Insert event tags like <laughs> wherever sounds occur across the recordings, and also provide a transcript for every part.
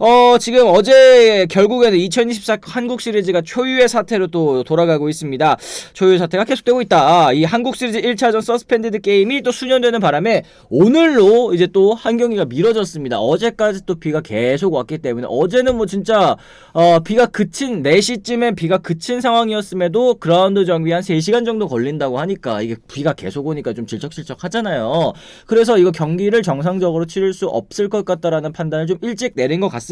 어, 지금 어제 결국에는 2024 한국 시리즈가 초유의 사태로 또 돌아가고 있습니다. 초유의 사태가 계속되고 있다. 이 한국 시리즈 1차전 서스펜디드 게임이 또 수년되는 바람에 오늘로 이제 또 한 경기가 미뤄졌습니다. 어제까지 또 비가 계속 왔기 때문에 어제는 뭐 진짜 어, 비가 그친 4시쯤에 비가 그친 상황이었음에도 그라운드 정비 한 3시간 정도 걸린다고 하니까 이게 비가 계속 오니까 좀 질척질척 하잖아요. 그래서 이거 경기를 정상적으로 치를 수 없을 것 같다라는 판단을 좀 일찍 내린 것 같습니다.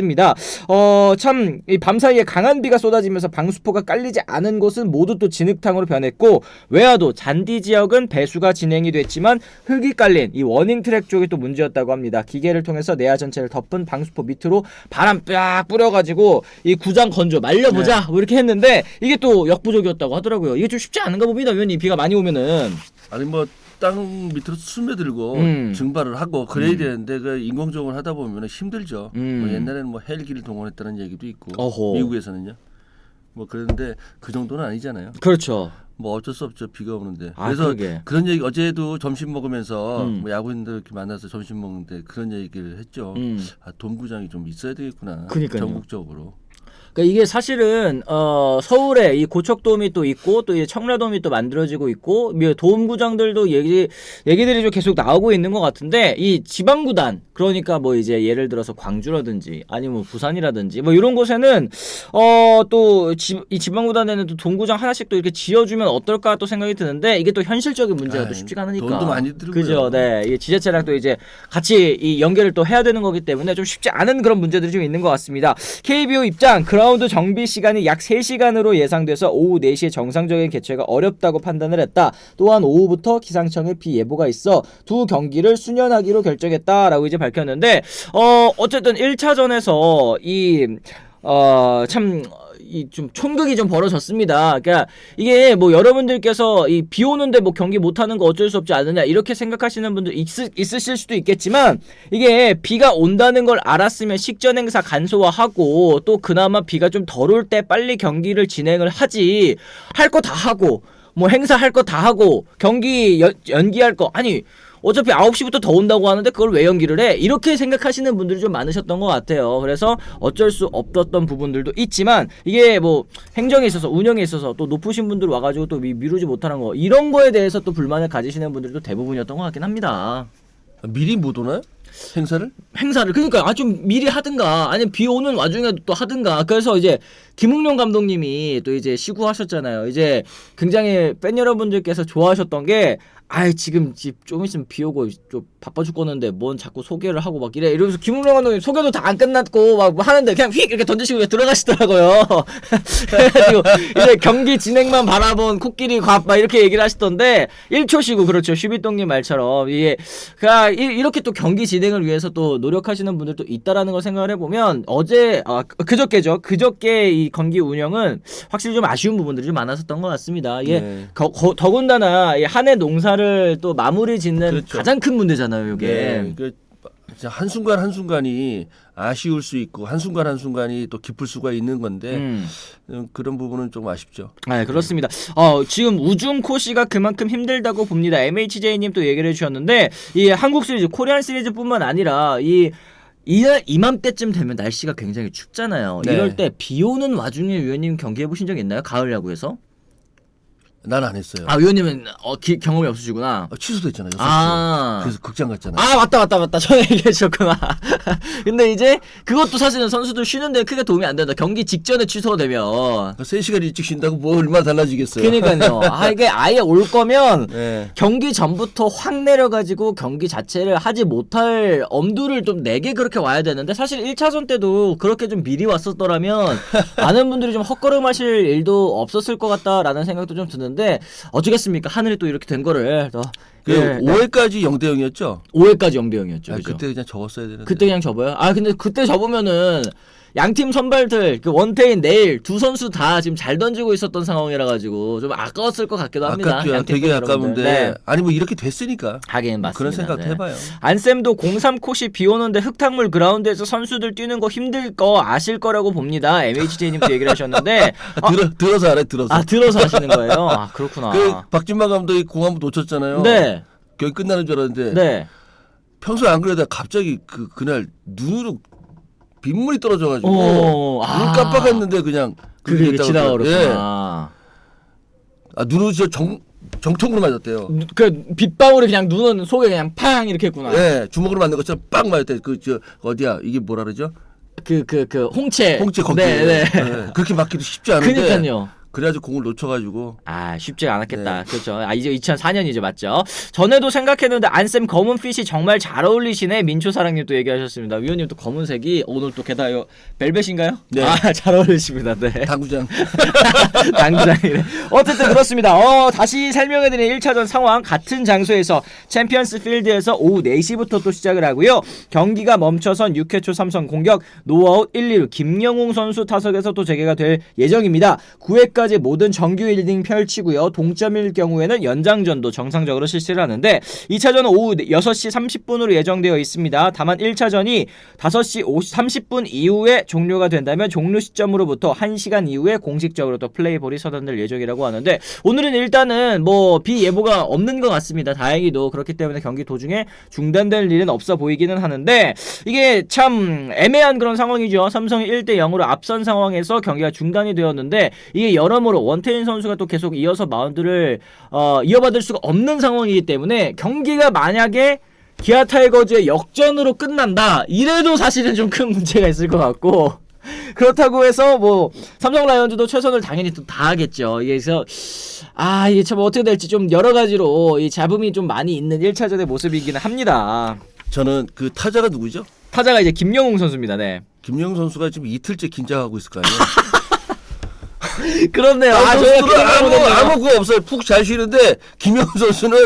어, 참, 이 밤사이에 강한 비가 쏟아지면서 방수포가 깔리지 않은 곳은 모두 또 진흙탕으로 변했고, 외야도 잔디 지역은 배수가 진행이 됐지만 흙이 깔린 이 워닝 트랙 쪽이 또 문제였다고 합니다. 기계를 통해서 내야 전체를 덮은 방수포 밑으로 바람 쫙 뿌려가지고 이 구장 건조 말려보자 뭐 이렇게 했는데 이게 또 역부족이었다고 하더라고요. 이게 좀 쉽지 않은가 봅니다. 위원님 비가 많이 오면은. 아니 뭐 땅 밑으로 스며들고 음. 증발을 하고 그래야 되는데 그 인공적으로 하다 보면 힘들죠. 음. 뭐 옛날에는 뭐 헬기를 동원했다는 얘기도 있고 어허. 미국에서는요. 뭐 그런데 그 정도는 아니잖아요. 그렇죠. 뭐 어쩔 수 없죠 비가 오는데. 아, 그래서 그러게. 그런 얘기 어제도 점심 먹으면서 음. 뭐 야구인들 이렇게 만나서 점심 먹는데 그런 얘기를 했죠. 음. 아, 돈구장이 좀 있어야 되겠구나. 그러니까요. 전국적으로. 그러니까 이게 사실은 어 서울에 이 고척돔이 또 있고 또 이제 청라돔이 또 만들어지고 있고 뭐 도움 구장들도 얘기 얘기들이 좀 계속 나오고 있는 것 같은데 이 지방 구단 그러니까 뭐 이제 예를 들어서 광주라든지 아니면 뭐 부산이라든지 뭐 이런 곳에는 어 또 이 지방 구단에는 또 동구장 하나씩 또 이렇게 지어주면 어떨까 또 생각이 드는데 이게 또 현실적인 문제가 또 아이, 쉽지가 않으니까 돈도 많이 들고요. 그죠 네 이게 지자체랑 또 이제 같이 이 연계를 또 해야 되는 거기 때문에 좀 쉽지 않은 그런 문제들이 좀 있는 것 같습니다. KBO 입장 그라운드 정비 시간이 약 3시간으로 예상돼서 오후 4시에 정상적인 개최가 어렵다고 판단을 했다. 또한 오후부터 기상청의 비 예보가 있어 두 경기를 수년하기로 결정했다라고 이제 밝혔는데 어 어쨌든 1차전에서 이 어참 이 좀 총극이 좀 벌어졌습니다. 그러니까 이게 뭐 여러분들께서 이 비 오는데 뭐 경기 못 하는 거 어쩔 수 없지 않느냐 이렇게 생각하시는 분들 있, 있으실 수도 있겠지만 이게 비가 온다는 걸 알았으면 식전 행사 간소화하고 또 그나마 비가 좀 덜 올 때 빨리 경기를 진행을 하지 할 거 다 하고 뭐 행사 할 거 다 하고 경기 연, 연기할 거 아니 어차피 9시부터 더 온다고 하는데 그걸 왜 연기를 해? 이렇게 생각하시는 분들이 좀 많으셨던 것 같아요. 그래서 어쩔 수 없었던 부분들도 있지만 이게 뭐 행정에 있어서 운영에 있어서 또 높으신 분들 와가지고 또 미, 미루지 못하는 거 이런 거에 대해서 또 불만을 가지시는 분들도 대부분이었던 것 같긴 합니다. 미리 못 오나요? 행사를? 행사를. 그러니까 아 좀 미리 하든가 아니면 비 오는 와중에 또 하든가. 그래서 이제 김웅룡 감독님이 또 이제 시구하셨잖아요. 이제 굉장히 팬 여러분들께서 좋아하셨던 게 아이 지금 집 좀 있으면 비 오고 좀 바빠 죽겠는데 뭔 자꾸 소개를 하고 막 이래. 이러면서 김웅룡 감독님 소개도 다 안 끝났고 막뭐 하는데 그냥 휙 이렇게 던지시고 들어가시더라고요. <laughs> 그래가지고 이제 경기 진행만 바라본 코끼리 곽막 이렇게 얘기를 하시던데 1초 쉬고 그렇죠. 슈비똥님 말처럼. 이게 이- 이렇게 또 경기 진행 을 위해서 또 노력하시는 분들도 있다라는 걸 생각을 해보면 어제 아 그- 그저께죠 그저께 이 경기 운영은 확실히 좀 아쉬운 부분들이 좀 많았었던 것 같습니다 이게 네. 거- 거- 더군다나 한 해 농사를 또 마무리 짓는 그렇죠. 가장 큰 문제잖아요 이게 네, 그 진짜 한순간 한순간이 아쉬울 수 있고 한순간 한순간이 또 기쁠 수가 있는 건데 음. 음, 그런 부분은 좀 아쉽죠. 네, 그렇습니다. 어, 지금 우중코 씨가 그만큼 힘들다고 봅니다. MHJ님 또 얘기를 해주셨는데, 이 한국 시리즈, 코리안 시리즈뿐만 아니라, 이, 이날, 이맘때쯤 되면 날씨가 굉장히 춥잖아요. 네. 이럴 때 비 오는 와중에 위원님 경기 해보신 적 있나요? 가을 야구에서? 난 안 했어요. 아, 위원님은 어, 기- 경험이 없으시구나. 아, 취소됐잖아요. 여섯 아. 시. 그래서 극장 갔잖아요. 아 맞다 맞다 맞다 전에 얘기해 주셨구나 근데 이제 그것도 사실은 선수들 쉬는데 크게 도움이 안 된다 경기 직전에 취소가 되면 그 3시간 일찍 쉰다고 뭐 얼마나 달라지겠어요. 그러니까요 <laughs> 아 이게 아예 올 거면 네. 경기 전부터 확 내려가지고 경기 자체를 하지 못할 엄두를 좀 내게 그렇게 와야 되는데 사실 1차전 때도 그렇게 좀 미리 왔었더라면 <laughs> 많은 분들이 좀 헛걸음하실 일도 없었을 것 같다라는 생각도 좀 드는데 어쩌겠습니까? 하늘이 또 이렇게 된 거를 더 그 예, 5회까지 0대 0이었죠. 5회까지 0대 0이었죠 아? 그때 그냥 적었어야 되는데. 그때 그냥 접어요? 아 근데 그때 접으면은 양팀 선발들 그 원태인 내일 두 선수 다 지금 잘 던지고 있었던 상황이라 가지고 좀 아까웠을 것 같기도 합니다. 아깝죠. 양팀 되게 여러분들. 아까운데 네. 아니 뭐 이렇게 됐으니까 하긴 맞습니다. 그런 생각도 네. 해봐요. 안쌤도 03 콧이 비 오는데 흙탕물 그라운드에서 선수들 뛰는 거 힘들 거 아실 거라고 봅니다. MHJ님도 얘기를 하셨는데 <laughs> 아, 들어 들어서 알아 들어서. 아 들어서 하시는 거예요? 아 그렇구나. 그 박진만 감독이 공 한번 놓쳤잖아요. 네, 경기 끝나는 줄 알았는데 네. 평소에 안 그러다가 갑자기 그 그날 눈으로 빗물이 떨어져가지고 어, 아. 눈 깜빡했는데 그냥 그게 지나가버렸구나. 예. 아 눈으로 진짜 정 정통으로 맞았대요. 그 빗방울이 그냥 눈은 속에 그냥 팡 이렇게 했구나. 예, 주먹으로 맞는 것처럼 빵 맞았대. 그저 어디야 이게 뭐라 그러죠? 그 그 그 홍채. 홍채 거기. 네, 네. 예, 그렇게 맞기도 쉽지 않은데. 그니까요. 그래가지고 공을 놓쳐가지고 아 쉽지가 않았겠다. 네. 그렇죠. 아 이제 2004년이죠, 맞죠? 전에도 생각했는데 안쌤 검은 핏이 정말 잘 어울리시네. 민초 사랑님 또 얘기하셨습니다. 위원님 또 검은색이 오늘 또 게다가 요 벨벳인가요? 네. <laughs> 아잘 어울리십니다. 네. 당구장 <laughs> 당구장이네. 어쨌든 그렇습니다. 어, 다시 설명해드린 1차전 상황 같은 장소에서 챔피언스 필드에서 오후 4시부터 또 시작을 하고요. 경기가 멈춰선 6회 초 삼성 공격 노아웃 1, 2루 김영웅 선수 타석에서 또 재개가 될 예정입니다. 9회까지 모든 정규 1닝 펼치고요. 동점일 경우에는 연장전도 정상적으로 실시를 하는데 2차전은 오후 6시 30분으로 예정되어 있습니다. 다만 1차전이 5시 50, 30분 이후에 종료가 된다면 종료 시점으로부터 1시간 이후에 공식적으로 또 플레이볼이 서단될 예정이라고 하는데 오늘은 일단은 뭐 비 예보가 없는 것 같습니다. 다행히도 그렇기 때문에 경기 도중에 중단될 일은 없어 보이기는 하는데 이게 참 애매한 그런 상황이죠. 삼성이 1대 0으로 앞선 상황에서 경기가 중단이 되었는데 이게 여러 모로 원태인 선수가 또 계속 이어서 마운드를 어, 이어받을 수가 없는 상황이기 때문에 경기가 만약에 기아 타이거즈의 역전으로 끝난다. 이래도 사실은 좀 큰 문제가 있을 것 같고 <laughs> 그렇다고 해서 뭐 삼성 라이온즈도 최선을 당연히 또 다하겠죠. 그래서 아 이게 참 어떻게 될지 좀 여러 가지로 이 잡음이 좀 많이 있는 1차전의 모습이기는 합니다. 저는 그 타자가 누구죠? 타자가 이제 김영웅 선수입니다. 네. 김영 선수가 지금 이틀째 긴장하고 있을 거 아니에요. <laughs> <laughs> 그렇네요. 아, 아, 선수들은 아무 아무 거 없어요. 푹 잘 쉬는데 김영 <laughs> 선수는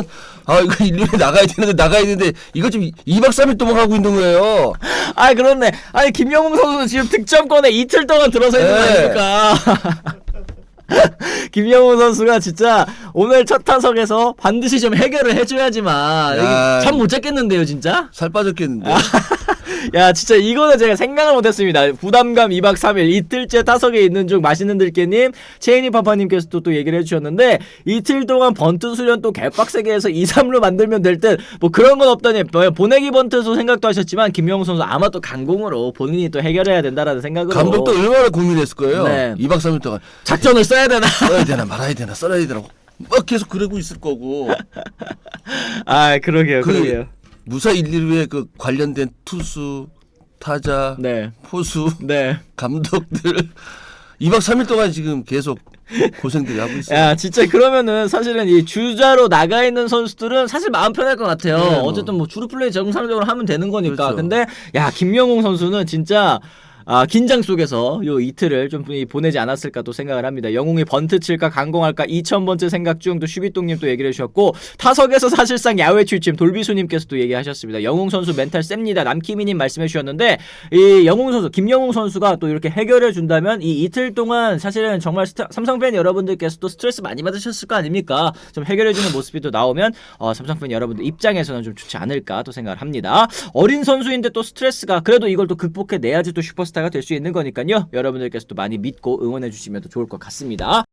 아 이거 1년에 나가야 되는데 나가야 되는데 이거 지금 2박 3일 동안 하고 있는 거예요. 아 그렇네. 아니 김영웅 선수는 지금 득점권에 이틀 동안 들어서 있는 거 네. 아닙니까? <laughs> <laughs> 김영웅 선수가 진짜 오늘 첫 타석에서 반드시 좀 해결을 해줘야지만 야. 잠못 잤겠는데요, 진짜? 살 빠졌겠는데. <laughs> 야, 진짜 이거는 제가 생각을 못했습니다. 부담감 2박 3일 이틀째 타석에 있는 중 맛있는 들깨님, 체인이 파파님께서도 또 얘기를 해주셨는데 이틀 동안 번트 수련 또 개빡세게 해서 2, 3루 만들면 될 듯 뭐 그런 건 없다니 뭐 보내기 번트도 생각도 하셨지만 김영웅 선수 아마 또 강공으로 본인이 또 해결해야 된다라는 생각으로 감독도 얼마나 고민했을 거예요. 네. 2박 3일 동안 작전을 써야 되나? 써야 되나 말아야 되나 써야 되나 막 계속 그러고 있을 거고. 아, 그러게요, 그 그러게요. 무사 1, 2루에 그 관련된 투수, 타자, 네, 포수, 네. 감독들 2박 3일 동안 지금 계속 고생들이 하고 있어요. 야 진짜 그러면은 사실은 이 주자로 나가 있는 선수들은 사실 마음 편할 것 같아요. 네, 뭐. 어쨌든 뭐 주루 플레이 정상적으로 하면 되는 거니까. 그렇죠. 근데 야 김영웅 선수는 진짜 아, 긴장 속에서 요 이틀을 좀 보내지 않았을까 또 생각을 합니다. 영웅이 번트 칠까 강공할까 2000번째 생각 중 또 슈비똥님 또 얘기를 해주셨고 타석에서 사실상 야외 출침 돌비수님께서도 얘기하셨습니다. 영웅 선수 멘탈 셉니다. 남키미님 말씀해 주셨는데 이 영웅 선수 김영웅 선수가 또 이렇게 해결해 준다면 이 이틀 동안 사실은 정말 스타, 삼성 팬 여러분들께서도 스트레스 많이 받으셨을 거 아닙니까? 좀 해결해 주는 모습이 또 나오면 어, 삼성 팬 여러분들 입장에서는 좀 좋지 않을까 또 생각을 합니다. 어린 선수인데 또 스트레스가 그래도 이걸 또 극복해 내야지 또 슈퍼스타가 될 수 있는 거니까요. 여러분들께서도 많이 믿고 응원해 주시면 더 좋을 것 같습니다.